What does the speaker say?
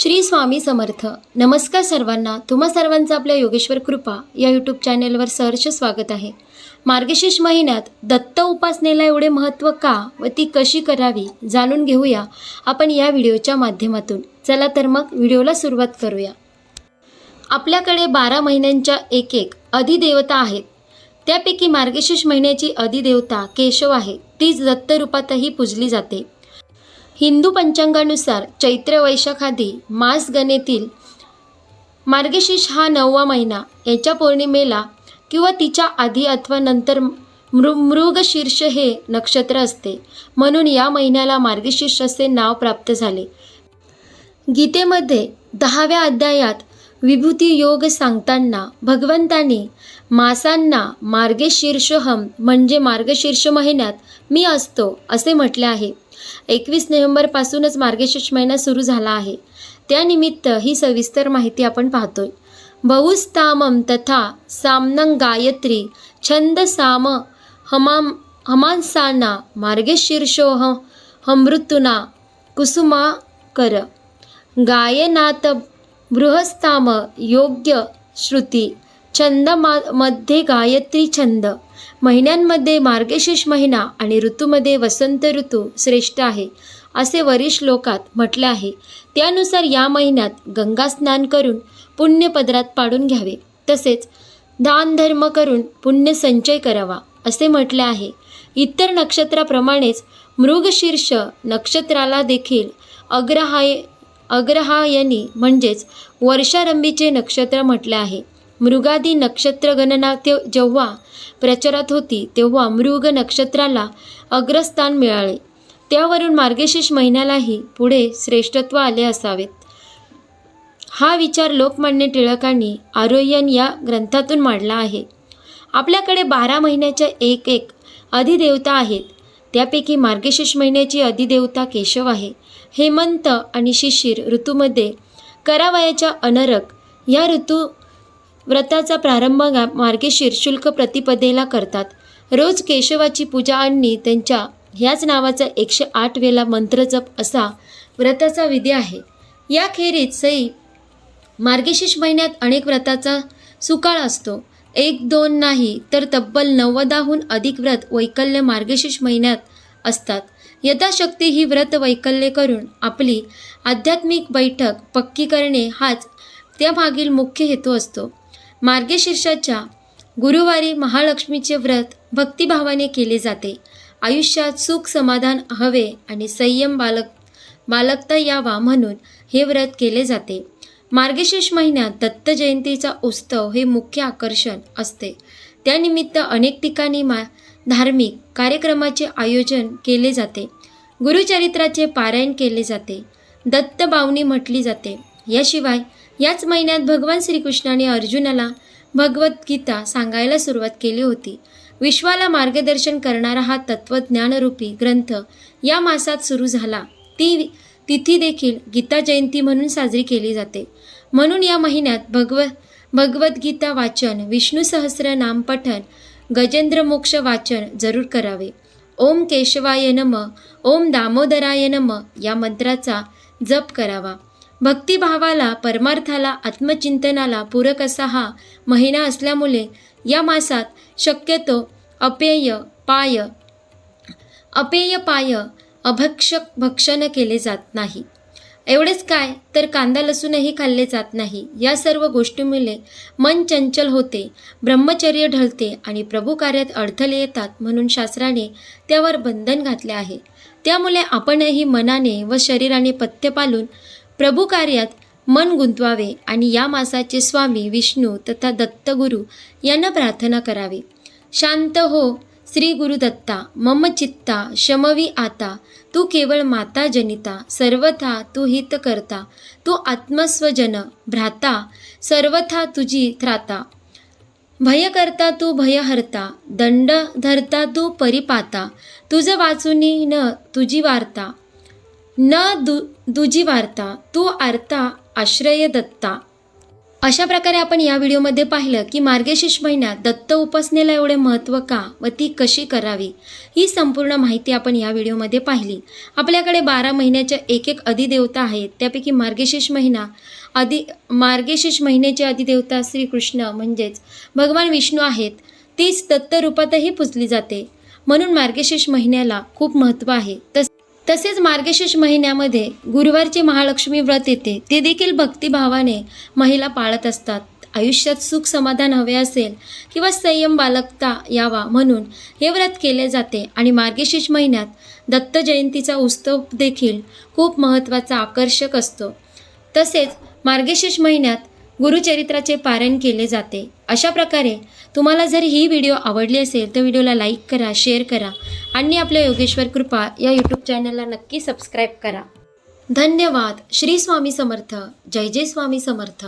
श्री स्वामी समर्थ. नमस्कार सर्वांना. तुम्हा सर्वांचं आपल्या योगेश्वर कृपा या यूट्यूब चॅनेलवर सहर्ष स्वागत आहे. मार्गशीर्ष महिन्यात दत्त उपासनेला एवढे महत्त्व का व ती कशी करावी जाणून घेऊया आपण या व्हिडिओच्या माध्यमातून. चला तर मग व्हिडिओला सुरुवात करूया. आपल्याकडे बारा महिन्यांच्या एक एक अधिदेवता आहेत. त्यापैकी मार्गशीर्ष महिन्याची अधिदेवता केशव आहे. तीच दत्त रूपातही पूजली जाते. हिंदू पंचांगानुसार चैत्र वैशाखादी मास गणेतील मार्गशीर्ष हा नववा महिना याच्या पौर्णिमेला किंवा तिच्या आधी अथवा नंतर मृ मृगशीर्ष हे नक्षत्र असते. म्हणून या महिन्याला मार्गशीर्ष असे नाव प्राप्त झाले. गीतेमध्ये दहाव्या अध्यायात विभूती योग सांगताना भगवंताने मासांना मार्गशीर्षहम म्हणजे मार्गशीर्ष महिन्यात मी असतो असे म्हटले आहे. एकवीस नोव्हेंबरपासूनच मार्गशीर्ष महिना सुरू झाला आहे. त्यानिमित्त ही सविस्तर माहिती आपण पाहतोय. बहुस्तामम तथा सामनं गायत्री छंद साम हमाम हमांसाना मार्गशीर्षो ह हमृतुना कुसुमा कर। गायनात बृहस्ताम योग्य श्रुती। छंद मा मध्ये गायत्री छंद। महिन्यांमध्ये मार्गशीर्ष महिना आणि ऋतूमध्ये वसंत ऋतू श्रेष्ठ आहे असे वरिष्ठ लोकात म्हटले आहे. त्यानुसार या महिन्यात गंगा स्नान करून पुण्यपदरात पाडून घ्यावे. तसेच दान धर्म करून पुण्य संचय करावा असे म्हटले आहे. इतर नक्षत्राप्रमाणेच मृगशीर्ष नक्षत्राला देखील अग्रहाय अग्रहायनी म्हणजेच वर्षारंभीचे नक्षत्र म्हटले आहे. मृगादी नक्षत्र गणना ते जेव्हा प्रचारात होती तेव्हा मृग नक्षत्राला अग्रस्थान मिळाले. त्यावरून मार्गशीर्ष महिन्यालाही पुढे श्रेष्ठत्व आले असावेत. हा विचार लोकमान्य टिळकांनी आरोयन या ग्रंथातून मांडला आहे. आपल्याकडे बारा महिन्याच्या एक एक अधिदेवता आहेत. त्यापैकी मार्गशीर्ष महिन्याची अधिदेवता केशव आहे. हेमंत आणि शिशिर ऋतूमध्ये करावयाच्या अनरक या ऋतू व्रताचा प्रारंभ मार्गशीर शुल्क प्रतिपदेला करतात. रोज केशवाची पूजा आणणी त्यांच्या ह्याच नावाचा एकशे आठ वेळा मंत्रजप असा व्रताचा विधी आहे. याखेरीज सई मार्गशीर्ष महिन्यात अनेक व्रताचा सुकाळ असतो. एक दोन नाही तर तब्बल नव्वदाहून अधिक व्रत वैकल्य मार्गशीर्ष महिन्यात असतात. यथाशक्ती ही व्रत वैकल्य करून आपली आध्यात्मिक बैठक पक्की करणे हाच त्यामागील मुख्य हेतू असतो. मार्गशीर्षाच्या गुरुवारी महालक्ष्मीचे व्रत भक्तिभावाने केले जाते. आयुष्यात सुख समाधान हवे आणि संयम बालक बालकता यावा म्हणून हे व्रत केले जाते. मार्गशीर्ष महिन्यात दत्त जयंतीचा उत्सव हे मुख्य आकर्षण असते. त्यानिमित्त अनेक ठिकाणी मा धार्मिक कार्यक्रमाचे आयोजन केले जाते. गुरुचरित्राचे पारायण केले जाते. दत्त बावणी म्हटली जाते. याशिवाय याच महिन्यात भगवान श्रीकृष्णाने अर्जुनाला भगवद्गीता सांगायला सुरुवात केली होती. विश्वाला मार्गदर्शन करणारा हा तत्वज्ञानरूपी ग्रंथ या मासात सुरू झाला. ती तिथी देखील गीता जयंती म्हणून साजरी केली जाते. म्हणून या महिन्यात भगव भगवद्गीता वाचन विष्णू सहस्र नाम पठन गजेंद्र मोक्ष वाचन जरूर करावे. ओम केशवाय नम ओम दामोदराय नम या मंत्राचा जप करावा. भक्तिभावाला परमार्थाला आत्मचिंतनाला पूरक असा हा महिना असल्यामुळे या मासात शक्यतो अपेय पाय अपेय पाय अभक्षक भक्षण केले जात नाही. एवढेच काय तर कांदा लसूणही खाल्ले जात नाही. या सर्व गोष्टीमुळे मन चंचल होते ब्रह्मचर्य ढळते आणि प्रभू कार्यात अडथळे येतात म्हणून शास्त्राने त्यावर बंधन घातले आहे. त्यामुळे आपणही मनाने व शरीराने पथ्य पालून प्रभू कार्यात मन गुंतवावे आणि या मासाचे स्वामी विष्णू तथा दत्तगुरू यांना प्रार्थना करावी. शांत हो श्री गुरु दत्ता मम चित्ता शमवी आता तू केवळ माता जनिता सर्वथा तू हित करता तू आत्मस्वजन भ्राता सर्वथा तुझी त्राता. भय करता तू भयहर्ता दंड धरता तू परिपाता तुझं वाचुनी न तुझी वार्ता न दु दुजी वार्ता तू आर्ता आश्रय दत्ता. अशा प्रकारे आपण या व्हिडिओमध्ये पाहिलं की मार्गशीर्ष महिन्यात दत्त उपासनेला एवढे महत्त्व का व ती कशी करावी ही संपूर्ण माहिती आपण या व्हिडिओमध्ये पाहिली. आपल्याकडे बारा महिन्याच्या एक एक अधिदेवता आहेत त्यापैकी मार्गशीर्ष महिना अधि मार्गशीर्ष महिन्याचे अधिदेवता श्रीकृष्ण म्हणजेच भगवान विष्णू आहेत तीच दत्त रूपातही पुजली जाते. म्हणून मार्गशीर्ष महिन्याला खूप महत्त्व आहे. तस तसेच मार्गशीर्ष महिन्यामध्ये गुरुवारचे महालक्ष्मी व्रत येते. ते देखील भक्तिभावाने महिला पाळत असतात. आयुष्यात सुख समाधान हवे असेल किंवा संयम बालकता यावा म्हणून हे व्रत केले जाते आणि मार्गशीर्ष महिन्यात दत्त जयंतीचा उत्सव देखील खूप महत्त्वाचा आकर्षक असतो. तसेच मार्गशीर्ष महिन्यात गुरुचरित्राचे पारण केले जाते. अशा प्रकारे तुम्हाला जर ही व्हिडिओ आवडली असेल तर व्हिडिओला लाईक करा शेअर करा आणि आपल्या योगेश्वर कृपा या यूट्यूब चॅनलला नक्की सबस्क्राईब करा. धन्यवाद. श्री स्वामी समर्थ. जय जय स्वामी समर्थ.